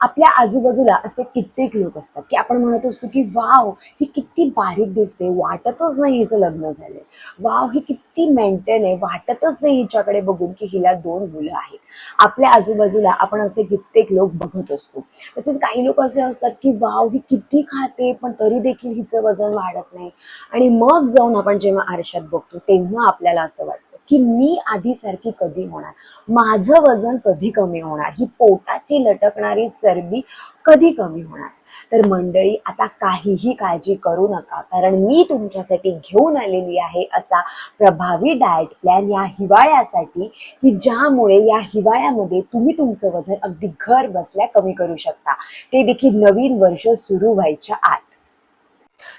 आपल्या आजूबाजूला असे कित्येक लोक असतात की आपण म्हणत असतो की वाव ही किती बारीक दिसते वाटतच नाही हिचं लग्न झालंय. वाव ही किती मेंटेन आहे वाटतच नाही हिच्याकडे बघून की हिला दोन मुलं आहेत. आपल्या आजूबाजूला आपण असे कित्येक लोक बघत असतो. तसेच काही लोक असे असतात की वाव ही किती खाते पण तरी देखील हिचं वजन वाढत नाही. आणि मग जाऊन आपण जेव्हा आरशात बघतो तेव्हा आपल्याला असं वाटतं की मी आधीसारखी कधी होणार? माझं वजन कधी कमी होणार? ही पोटाची लटकणारी चरबी कधी कमी होणार? तर मंडळी आता काहीही काळजी करू नका कारण मी तुमच्यासाठी घेऊन आलेली आहे असा प्रभावी डाएट प्लॅन या हिवाळ्यासाठी की ज्यामुळे या हिवाळ्यामध्ये तुम्ही तुमचं वजन अगदी घर बसल्या कमी करू शकता. ते देखील नवीन वर्ष सुरू व्हायच्या आत.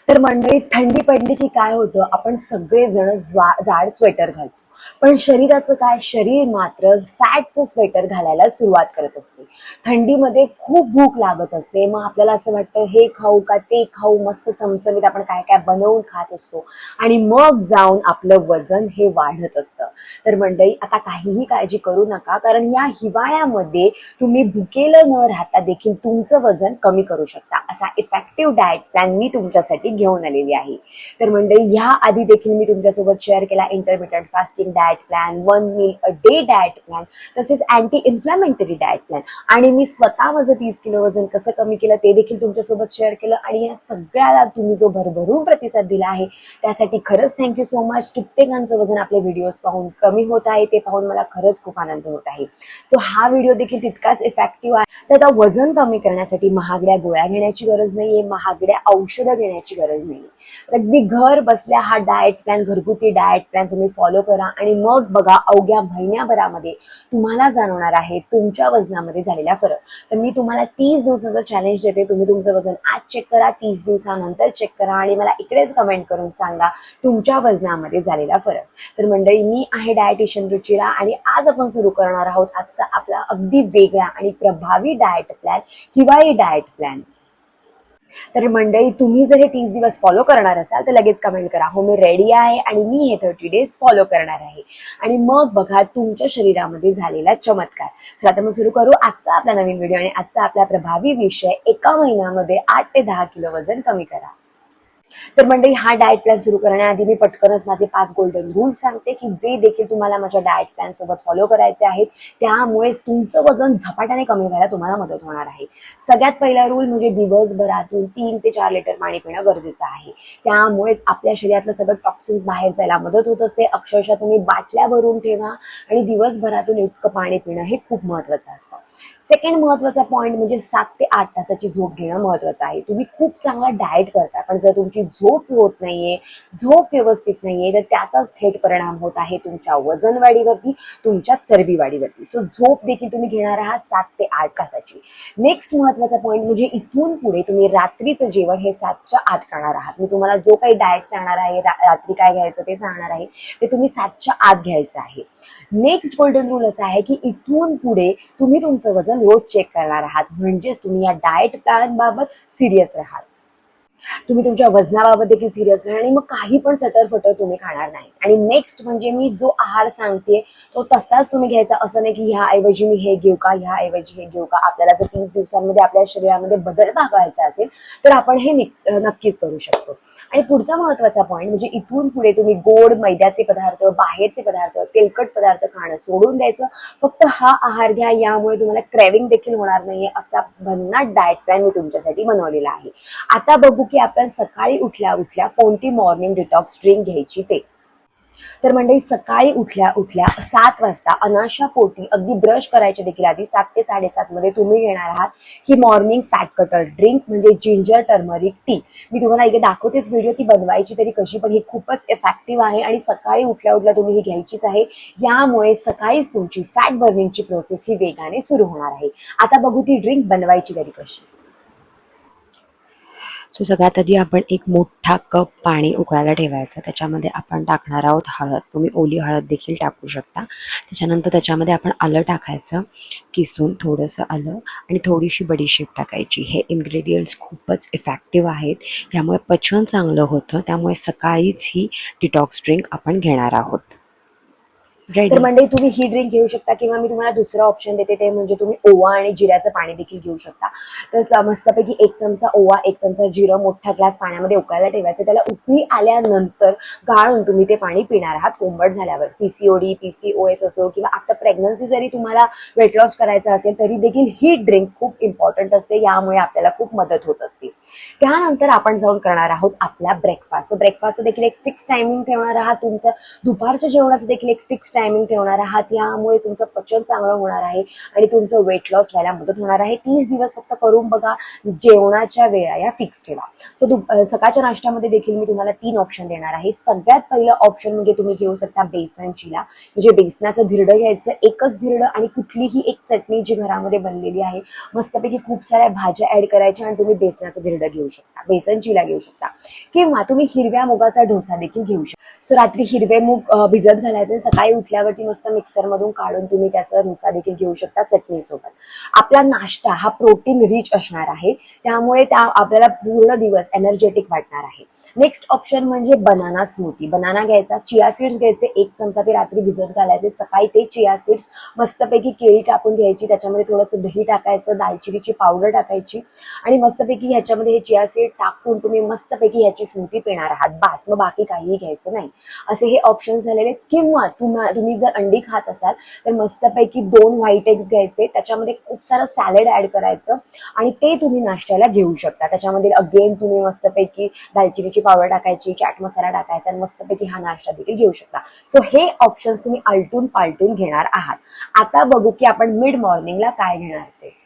तर मंडळी थंडी पडली की काय होतं? आपण सगळेजण ज्वा जाड स्वेटर घालतो. पण शरीराचं काय? शरीर मात्र फॅटचं स्वेटर घालायला सुरुवात करत असते. थंडीमध्ये खूप भूक लागत असते. मग आपल्याला असं वाटतं हे खाऊ का? ते खाऊ. मस्त चमचमीत आपण काय काय बनवून खात असतो. आणि मग जाऊन आपलं वजन हे वाढत असतं. तर मंडळी आता काहीही काळजी करू नका. कारण या हिवाळ्यामध्ये तुम्ही भुकेलं न राहता देखील तुमचं वजन कमी करू शकता. असा इफेक्टिव्ह डाएट प्लॅन मी तुमच्यासाठी घेऊन आलेली आहे. तर मंडळी ह्या आधी देखील मी तुमच्यासोबत शेअर केला intermittent fasting diet plan one meal a day diet plan तसेच अँटी इन्फ्लॅमेंटरी डाएट प्लॅन आणि मी स्वतः माझं तीस किलो वजन कसं कमी केलं ते देखील तुमच्यासोबत शेअर केलं. आणि या सगळ्याला तुम्ही जो भरभरून प्रतिसाद दिला आहे त्यासाठी खरंच थँक्यू सो मच कित्येकांचं वजन आपले व्हिडिओज पाहून कमी होत आहे ते पाहून मला खरंच खूप आनंद होत आहे. सो हा व्हिडिओ देखील तितकाच इफेक्टिव्ह आहे. तर आता वजन कमी करण्यासाठी महागड्या गोळ्या घेण्याची गरज नाहीये महागड्या औषधं घेण्याची गरज नाहीये. अगदी घर बसल्या हा डाएट प्लॅन घरगुती डाएट प्लॅन तुम्ही फॉलो करा आणि मग बघा अवघ्या महिन्याभरामध्ये तुम्हाला जाणवणार आहे तुमच्या वजनामध्ये झालेला फरक. तर मी तुम्हाला तीस दिवसाचं चॅलेंज देते. तुम्ही तुमचं वजन आज चेक करा तीस दिवसानंतर चेक करा आणि मला इकडेच कमेंट करून सांगा तुमच्या वजनामध्ये झालेला फरक. तर मंडळी मी आहे डायटिशियन रुचिरा आणि आज आपण सुरू करणार आहोत आजचा आपला अगदी वेगळा आणि प्रभावी डाएट प्लॅन हिवाळी डाएट प्लॅन तर मंडळी तुम्ही जर हे तीस दिवस फॉलो करणार असाल तर लगेच कमेंट करा. हो मी रेडी आहे आणि मी हे थर्टी डेज फॉलो करणार आहे. आणि मग बघा तुमच्या शरीरामध्ये झालेला चमत्कार. चला आता मग सुरू करू. आजचा आपला नवीन व्हिडिओ आणि आजचा आपला प्रभावी विषय एका महिन्यामध्ये आठ ते दहा किलो वजन कमी करा. तर मंडळी हा डाएट प्लॅन सुरू करण्याआधी मी पटकनच माझे पाच गोल्डन रूल सांगते की जे देखील तुम्हाला माझ्या डाएट प्लॅन सोबत फॉलो करायचे आहेत त्यामुळेच तुमचं वजन झपाट्याने कमी व्हायला तुम्हाला मदत होणार आहे. सगळ्यात पहिला रूल म्हणजे दिवसभरातून तीन ते चार लिटर पाणी पिणं गरजेचं आहे. त्यामुळेच आपल्या शरीरातलं सगळं टॉक्सिन्स बाहेर जायला मदत होत असते. अक्षरशः तुम्ही बाटल्या भरून ठेवा आणि दिवसभरातून इतकं पाणी पिणं हे खूप महत्वाचं असतं. सेकंड महत्त्वाचा पॉईंट म्हणजे सात ते आठ तासाची झोप घेणं महत्वाचं आहे. तुम्ही खूप चांगला डाएट करता पण जर तुमची झोप होत नाहीये झोप व्यवस्थित नाहीये तर त्याचाच थेट परिणाम होत आहे तुमच्या वजन वाढीवरती तुमच्या चरबी वाढीवरती सो झोप देखील तुम्ही घेणार आहात सात ते आठ तासाची. नेक्स्ट महत्त्वाचा पॉईंट म्हणजे इथून पुढे तुम्ही रात्रीचं जेवण हे सातच्या आत करणार आहात. मी तुम्हाला जो काही डाएट सांगणार आहे रात्री काय घ्यायचं ते सांगणार आहे ते तुम्ही सातच्या आत घ्यायचं आहे. नेक्स्ट गोल्डन रूल असा आहे की इथून पुढे तुम्ही तुमचं वजन रोज चेक करणार आहात. म्हणजेच तुम्ही या डाएट प्लॅन बाबत सिरियस राहाल. तुम्ही तुमच्या वजनाबाबत देखील सिरियस राहा आणि मग काही पण चटरफटर तुम्ही खाणार नाही. आणि नेक्स्ट म्हणजे मी जो आहार सांगते तो तसाच तुम्ही घ्यायचा. असं नाही की ह्याऐवजी मी हे घेऊ का ह्याऐवजी हे घेऊ का. आपल्याला जर तीस दिवसांमध्ये आपल्या शरीरामध्ये बदल भागवायचा असेल तर आपण हे नक्कीच करू शकतो. आणि पुढचा महत्त्वाचा पॉईंट म्हणजे इथून पुढे तुम्ही गोड मैद्याचे पदार्थ बाहेरचे पदार्थ तेलकट पदार्थ खाणं सोडून द्यायचं. फक्त हा आहार घ्या यामुळे तुम्हाला क्रेविंग देखील होणार नाहीये असा भन्नाट डाएट प्लॅन मी तुमच्यासाठी बनवलेला आहे. आता बघू की आपण सकाळी उठल्या उठल्या कोणती मॉर्निंग डिटॉक्स ड्रिंक घ्यायची ते. तर मंडळी सकाळी उठल्या उठल्या सात वाजता अनाशा पोटी अगदी ब्रश करायच्या देखील आधी सात ते साडेसात मध्ये तुम्ही घेणार आहात ही मॉर्निंग फॅट कटर ड्रिंक म्हणजे जिंजर टर्मरिक टी मी तुम्हाला इथे दाखवतेच व्हिडिओ ती बनवायची तरी कशी पण ही खूपच इफेक्टिव्ह आहे आणि सकाळी उठल्या उठल्या तुम्ही ही घ्यायचीच आहे. यामुळे सकाळीच तुमची फॅट बर्निंगची प्रोसेस ही वेगाने सुरू होणार आहे. आता बघू ती ड्रिंक बनवायची तरी कशी. सो सगळ्यात आधी आपण एक मोठा कप पाणी उकळायला ठेवायचं. त्याच्यामध्ये आपण टाकणार आहोत हळद. तुम्ही ओली हळद देखील टाकू शकता. त्याच्यानंतर त्याच्यामध्ये आपण आलं टाकायचं किसून थोडंसं आलं आणि थोडीशी बडीशेप टाकायची. हे इन्ग्रेडियंट्स खूपच इफेक्टिव्ह आहेत. त्यामुळे पचन चांगलं होतं. त्यामुळे सकाळीच ही डिटॉक्स ड्रिंक आपण घेणार आहोत. तर मंडळी तुम्ही ही ड्रिंक घेऊ शकता किंवा मी तुम्हाला दुसरं ऑप्शन देते ते म्हणजे तुम्ही ओवा आणि जिऱ्याचं पाणी देखील घेऊ शकता. तर मस्तपैकी एक चमचा ओवा एक चमचा जिरं मोठा ग्लास पाण्यामध्ये उकळायला ठेवायचं. त्याला उकळी आल्यानंतर गाळून तुम्ही ते पाणी पिणार आहात. कोंबट झाल्यावर पीसीओडी पीसीओएस असो किंवा आफ्टर प्रेग्नन्सी जरी तुम्हाला वेट लॉस करायचं असेल तरी देखील ही ड्रिंक खूप इम्पॉर्टंट असते. यामुळे आपल्याला खूप मदत होत असते. त्यानंतर आपण जाऊन करणार आहोत आपला ब्रेकफास्ट सो ब्रेकफास्ट देखील एक फिक्स टायमिंग ठेवणार आहात. तुमचं दुपारच्या जेवणाचं देखील एक फिक्स टायमिंग ठेवणार आहात. यामुळे तुमचं पचन चांगलं होणार आहे आणि तुमचं वेट लॉस व्हायला मदत होणार आहे. तीस दिवस फक्त करून बघा जेवणाच्या वेळा या फिक्स ठेवा. सो तू सकाळच्या नाश्त्यामध्ये देखील मी तुम्हाला तीन ऑप्शन देणार आहे. सगळ्यात पहिलं ऑप्शन म्हणजे तुम्ही घेऊ शकता बेसन चिला म्हणजे बेसनाचं धिरडं घ्यायचं. एकच धिरडं आणि कुठलीही एक चटणी जी घरामध्ये बनलेली आहे मस्तपैकी खूप साऱ्या भाज्या ऍड करायच्या आणि तुम्ही बेसनाचं धिरडं घेऊ शकता. बेसन चिला घेऊ शकता. किंवा तुम्ही हिरव्या मुगाचा डोसा देखील घेऊ शकता. सो रात्री हिरवे मूग भिजत घालायचे. सकाळी उठल्यावरती मस्त मिक्सर मधून काढून तुम्ही त्याचा डोसा देखील घेऊ शकता चटणीसोबत. आपला नाश्ता हा प्रोटीन रिच असणार आहे. त्यामुळे त्या आपल्याला पूर्ण दिवस एनर्जेटिक वाटणार आहे. नेक्स्ट ऑप्शन म्हणजे बनाना स्मूथी बनाना घ्यायचा चिया सीड्स घ्यायचे एक चमचा ते रात्री भिजत घालायचे. सकाळी ते चिया सीड्स मस्तपैकी केळी कापून घ्यायची. त्याच्यामध्ये थोडंसं दही टाकायचं दालचिनीची पावडर टाकायची. आणि मस्तपैकी ह्याच्यामध्ये हे चिया सीड टाकून तुम्ही मस्तपैकी ह्याची स्मूथी पिणार आहात. बास मग बाकी काहीही घ्यायचं नाही. असे हे ऑप्शन झालेले. किंवा तुम्हा तुम्ही जर अंडी खात असाल तर मस्तपैकी दोन व्हाईट एग्स घ्यायचे. त्याच्यामध्ये खूप सारं सॅलड ऍड करायचं. आणि ते तुम्ही नाश्त्याला घेऊ शकता. त्याच्यामध्ये अगेन तुम्ही मस्तपैकी दालचिनीची पावडर टाकायची चाट मसाला टाकायचा आणि मस्तपैकी हा नाश्ता देखील घेऊ शकता. सो हे ऑप्शन्स तुम्ही आलटून पालटून घेणार आहात. आता बघू की आपण मिड मॉर्निंगला काय घेणार ते.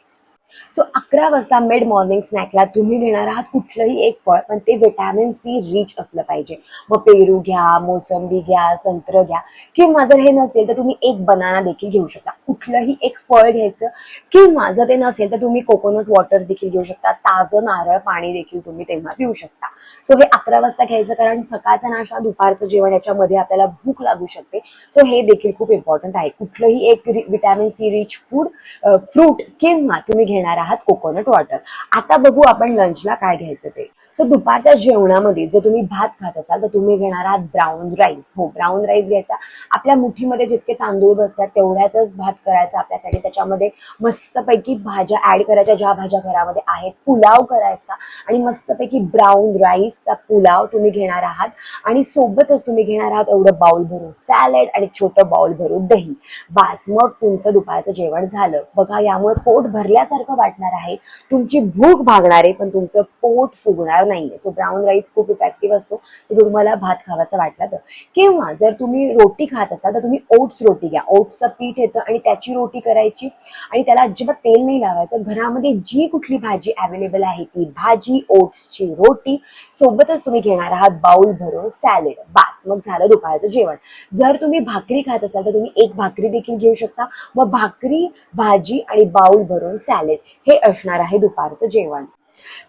सो अकरा वाजता मिड मॉर्निंग स्नॅकला तुम्ही घेणार आहात कुठलंही एक फळ पण ते व्हिटॅमिन सी रिच असलं पाहिजे. मग पेरू घ्या मोसंबी घ्या संत्र घ्या. किंवा जर हे नसेल तर तुम्ही एक बनाना देखील घेऊ शकता. कुठलंही एक फळ घ्यायचं किंवा जर ते नसेल तर तुम्ही कोकोनट वॉटर देखील घेऊ शकता. ताजं नारळ पाणी देखील तुम्ही तेव्हा पिऊ शकता. सो हे अकरा वाजता घ्यायचं कारण सकाळचा नाश्ता दुपारचं जेवण याच्यामध्ये आपल्याला भूक लागू शकते. सो हे देखील खूप इम्पॉर्टंट आहे. कुठलंही एक vitamin C rich food fruit किंवा तुम्ही घेणार आहात कोकोनट वॉटर आता बघू आपण लंचला काय घ्यायचं ते. सो दुपारच्या जेवणामध्ये जर तुम्ही भात खात असाल तर तुम्ही घेणार आहात ब्राऊन राईस हो ब्राऊन राईस घ्यायचा. आपल्या मुठीमध्ये जितके तांदूळ बसतात तेवढ्याच भात करायचा आपल्यासाठी. त्याच्यामध्ये मस्तपैकी भाज्या ऍड करायच्या. ज्या भाज्या घरामध्ये आहेत पुलाव करायचा. आणि मस्तपैकी ब्राऊन राईसचा पुलाव तुम्ही घेणार आहात आणि सोबतच तुम्ही घेणार आहात एवढं बाउल भरून सॅलड आणि छोटं बाउल भरून दही. बास मग तुमचं दुपारचं जेवण झालं. बघा यामुळे पोट भरल्यासारखं वाटणार आहे. तुमची भूक भागणार आहे पण तुमचं पोट फुगणार नाहीये. सो ब्राऊन राईस खूप इफेक्टिव्ह असतो. सो तुम्हाला भात खावाचा वाटला तर. किंवा जर तुम्ही रोटी खात असाल तर तुम्ही ओट्स रोटी घ्या. ओट्सचं पीठ येतं आणि त्याची रोटी करायची. आणि त्याला अजिबात तेल नाही लावायचं. घरामध्ये जी कुठली भाजी अवेलेबल आहे ती भाजी ओट्सची रोटी सोबतच तुम्ही घेणार आहात बाउल भरून सॅलेड. बास मग झालं दुपारचं जेवण. जर तुम्ही भाकरी खात असाल तर तुम्ही एक भाकरी देखील घेऊ शकता. मग भाकरी भाजी आणि बाउल भरून सॅलेड हे असणार आहे दुपारचं जेवण.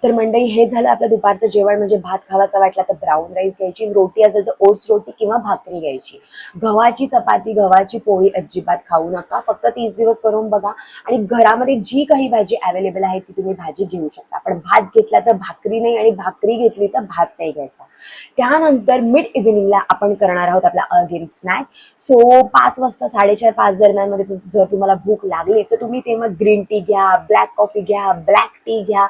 तर मंडळी हे झालं आपलं दुपारचं जेवण म्हणजे भात खावाचा वाटला तर ब्राऊन राईस घ्यायची रोटी असेल तर ओट्स रोटी किंवा भाकरी घ्यायची. गव्हाची चपाती गव्हाची पोळी अजिबात खाऊ नका. फक्त तीस दिवस करून बघा. आणि घरामध्ये जी काही भाजी अवेलेबल आहे ती तुम्ही भाजी घेऊ शकता. पण भात घेतला तर भाकरी नाही आणि भाकरी घेतली तर भात नाही घ्यायचा. त्यानंतर मिड इव्हिनिंगला आपण करणार आहोत आपला अगेन स्नॅक सो पाच वाजता साडेचार पाच दरम्यानमध्ये जर तुम्हाला भूक लागली तर तुम्ही तेव्हा ग्रीन टी घ्या ब्लॅक कॉफी घ्या ब्लॅक टी घ्या.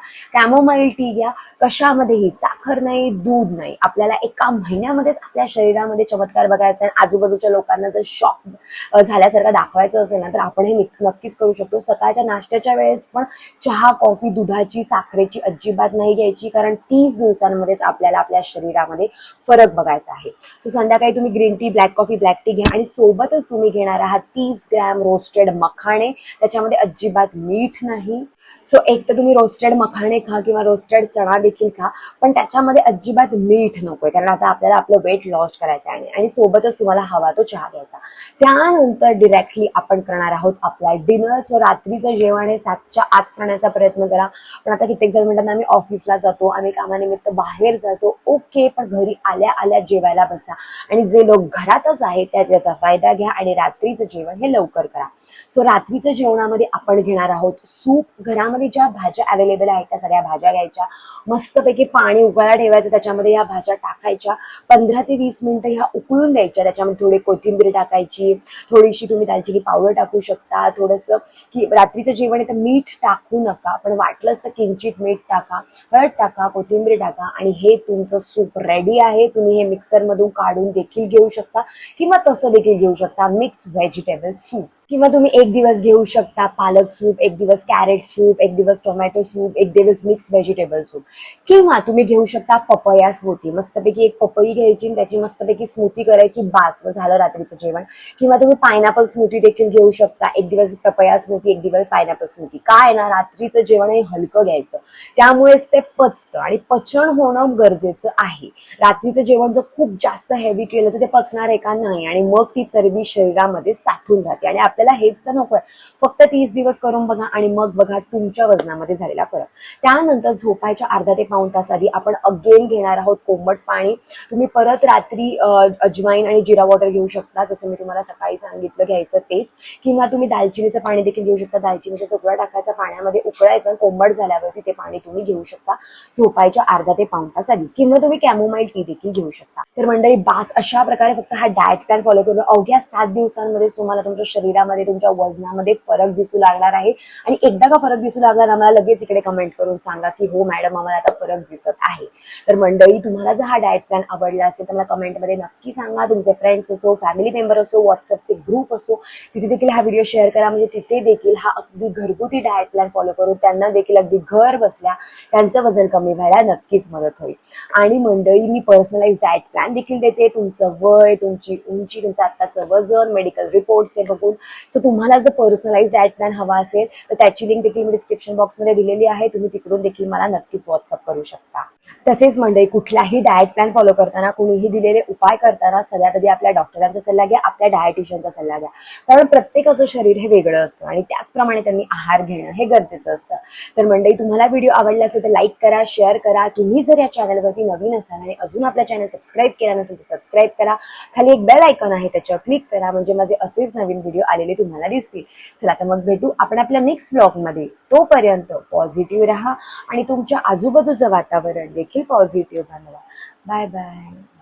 कॅमोमाईल टी घ्या. कशामध्येही साखर नाही दूध नाही. आपल्याला एका महिन्यामध्येच आपल्या शरीरामध्ये चमत्कार बघायचा आहे. आजूबाजूच्या लोकांना जर शॉक झाल्यासारखं दाखवायचं असेल ना तर आपण हे नक्कीच करू शकतो. सकाळच्या नाश्त्याच्या वेळेस पण चहा कॉफी दुधाची साखरेची अजिबात नाही घ्यायची कारण तीस दिवसांमध्येच आपल्याला आपल्या शरीरामध्ये फरक बघायचा आहे. सो संध्याकाळी तुम्ही green tea black coffee black tea घ्या आणि सोबतच तुम्ही घेणार आहात तीस ग्रॅम रोस्टेड मखाणे. त्याच्यामध्ये अजिबात मीठ नाही. सो एक तर तुम्ही रोस्टेड मखाणे खा किंवा रोस्टेड चणा देखील खा पण त्याच्यामध्ये अजिबात मीठ नकोय कारण आता आपल्याला आपलं वेट लॉस करायचं आहे आणि सोबतच तुम्हाला हवा तो चहा घ्यायचा. त्यानंतर डिरेक्टली आपण करणार आहोत आपला डिनर सो रात्रीचं जेवण हे सातच्या आत करण्याचा प्रयत्न करा. पण आता कित्येक जण म्हणतात आम्ही ऑफिसला जातो आम्ही कामानिमित्त बाहेर जातो. ओके पण घरी आल्या आल्या जेवायला बसा. आणि जे लोक घरातच आहेत त्या त्याचा फायदा घ्या आणि रात्रीचं जेवण हे लवकर करा. सो रात्रीच्या जेवणामध्ये आपण घेणार आहोत सूप. घरामध्ये ज्या भाज्या अवेलेबल आहेत त्या सगळ्या भाज्या घ्यायच्या. मस्तपैकी पाणी उकळायला ठेवायचं त्याच्यामध्ये ह्या भाज्या टाकायच्या. पंधरा ते वीस मिनिटं ह्या उकळून द्यायच्या. त्याच्यामध्ये थोडी कोथिंबीर टाकायची थोडीशी तुम्ही दालचिनी पावडर टाकू शकता. थोडंसं की रात्रीचं जेवण आहे तर मीठ टाकू नका पण वाटलंच तर किंचित मीठ टाका हळद टाका कोथिंबीर टाका आणि हे तुमचं सूप रेडी आहे. तुम्ही हे मिक्सरमधून काढून देखील घेऊ शकता किंवा तसं देखील घेऊ शकता. मिक्स व्हेजिटेबल सूप किंवा तुम्ही एक दिवस घेऊ शकता पालक सूप एक दिवस कॅरेट सूप एक दिवस टोमॅटो सूप एक दिवस मिक्स व्हेजिटेबल सूप. किंवा तुम्ही घेऊ शकता पपया स्मूथी मस्तपैकी एक पपई घ्यायची आणि त्याची मस्तपैकी स्मूथी करायची बास. मग झालं रात्रीचं जेवण. किंवा तुम्ही पायनॅपल स्मूथी देखील घेऊ शकता. एक दिवस पपया स्मूथी एक दिवस पायनॅपल स्मूथी काय ना रात्रीचं जेवण हे हलकं घ्यायचं. त्यामुळेच ते पचतं आणि पचन होणं गरजेचं आहे. रात्रीचं जेवण जर खूप जास्त हेवी केलं तर ते पचणार आहे का नाही? आणि मग ती चरबी शरीरामध्ये साठून राहते. आणि आपल्याला हेच तर नकोय. फक्त तीस दिवस करून बघा आणि मग बघा तुमच्या वजनामध्ये झालेला फरक. त्यानंतर झोपायच्या अर्धा ते पाऊण तास आधी आपण अगेन घेणार आहोत कोंबट पाणी. तुम्ही परत रात्री अजवाईन आणि जिरा वॉटर घेऊ शकता. जसं मी तुम्हाला सकाळी सांगितलं घ्यायचं तेच. किंवा तुम्ही दालचिनीचं पाणी देखील घेऊ शकता. दालचिनीचा तुकडा टाकायचा पाण्यामध्ये उकळायचं आणि कोंबट झाल्यावरती ते पाणी तुम्ही घेऊ शकता. झोपायच्या अर्धा ते पाऊण तास आधी. किंवा तुम्ही कॅमोमाईल टी देखील घेऊ शकता. तर मंडळी बास अशा प्रकारे फक्त हा डाएट प्लॅन फॉलो करून अवघ्या सात दिवसांमध्ये तुम्हाला तुमच्या शरीरामध्ये तुमच्या वजनामध्ये फरक दिसू लागणार आहे? आणि एकदा का फरक दिसू लागला ना मला लगेच इकडे कमेंट करून सांगा की हो मॅडम आम्हाला आता फरक दिसत आहे. तर मंडळी तुम्हाला जर हा डाएट प्लॅन आवडला असेल तर मला कमेंटमध्ये नक्की सांगा. तुमचे फ्रेंड्स असो फॅमिली मेंबर असो व्हॉट्सअपचे ग्रुप असो तिथे देखील हा व्हिडिओ शेअर करा. म्हणजे तिथे देखील हा अगदी घरगुती डाएट प्लॅन फॉलो करून त्यांना देखील अगदी घर बसल्या त्यांचं वजन कमी व्हायला नक्कीच मदत होईल. आणि मंडळी मी पर्सनलाइज डाएट प्लॅन देखील देते. तुमचं वय तुमची उंची तुमचं आत्ताचं वजन मेडिकल रिपोर्ट्स हे बघून सो तुम्हाला जर पर्सनलाइज डायट प्लॅन हवा असेल तर त्याची लिंक देखील मी डिस्क्रिप्शन बॉक्समध्ये दिलेली आहे. तुम्ही तिकडून देखील मला नक्कीच व्हॉट्सअप करू शकता. तसेच मंडळी कुठलाही डाएट प्लॅन फॉलो करताना कुणीही दिलेले उपाय करताना सगळ्यात आधी आपल्या डॉक्टरांचा सल्ला घ्या आपल्या डायटिशियनचा सल्ला घ्या. कारण प्रत्येकाचं शरीर हे वेगळं असतं आणि त्याचप्रमाणे त्यांनी आहार घेणं हे गरजेचं असतं. तर मंडळी तुम्हाला व्हिडिओ आवडला असेल तर लाईक करा शेअर करा. तुम्ही जर या चॅनलवरती नवीन असाल आणि अजून आपल्या चॅनल सबस्क्राईब केला नसेल तर सबस्क्राईब करा. खाली एक बेल आयकॉन आहे त्याच्यावर क्लिक करा. म्हणजे माझे असेच नवीन व्हिडिओ आले आलेले तुम्हाला दिसतील. चला तर मग भेटू आपण आपल्या नेक्स्ट ब्लॉगमध्ये तोपर्यंत पॉझिटिव्ह राहा आणि तुमच्या आजूबाजूचं वातावरण देखील पॉझिटिव्ह बनवा. Bye bye